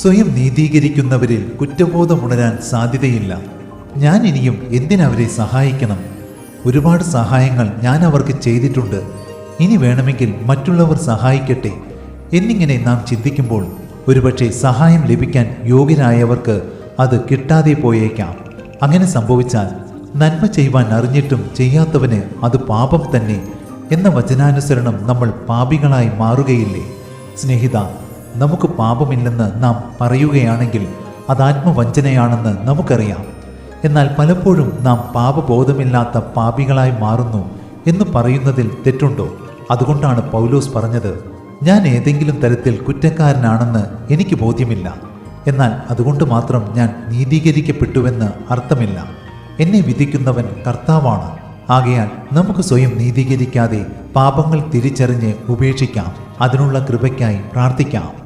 സ്വയം നീതീകരിക്കുന്നവരിൽ കുറ്റബോധമുണരാൻ സാധ്യതയില്ല. ഞാൻ ഇനിയും എന്തിനവരെ സഹായിക്കണം? ഒരുപാട് സഹായങ്ങൾ ഞാൻ അവർക്ക് ചെയ്തിട്ടുണ്ട്. ഇനി വേണമെങ്കിൽ മറ്റുള്ളവർ സഹായിക്കട്ടെ. എന്നിങ്ങനെ നാം ചിന്തിക്കുമ്പോൾ ഒരുപക്ഷെ സഹായം ലഭിക്കാൻ യോഗ്യരായവർക്ക് അത് കിട്ടാതെ പോയേക്കാം. അങ്ങനെ സംഭവിച്ചാൽ നന്മ ചെയ്യുവാൻ അറിഞ്ഞിട്ടും ചെയ്യാത്തവന് അത് പാപം തന്നെ എന്ന വചനാനുസരണം നമ്മൾ പാപികളായി മാറുകയില്ലേ? സ്നേഹിത നമുക്ക് പാപമില്ലെന്ന് നാം പറയുകയാണെങ്കിൽ അത് ആത്മവഞ്ചനയാണെന്ന് നമുക്കറിയാം. എന്നാൽ പലപ്പോഴും നാം പാപബോധമില്ലാത്ത പാപികളായി മാറുന്നു എന്ന് പറയുന്നതിൽ തെറ്റുണ്ടോ? അതുകൊണ്ടാണ് പൗലോസ് പറഞ്ഞത് ഞാൻ ഏതെങ്കിലും തരത്തിൽ കുറ്റക്കാരനാണെന്ന് എനിക്ക് ബോധ്യമില്ല. എന്നാൽ അതുകൊണ്ട് മാത്രം ഞാൻ നീതീകരിക്കപ്പെട്ടുവെന്ന് അർത്ഥമില്ല. എന്നെ വിധിക്കുന്നവൻ കർത്താവാണ്. ആകയാൽ നമുക്ക് സ്വയം നീതീകരിക്കാതെ പാപങ്ങൾ തിരിച്ചറിഞ്ഞ് ഉപേക്ഷിക്കാം. അതിനുള്ള കൃപയ്ക്കായി പ്രാർത്ഥിക്കാം.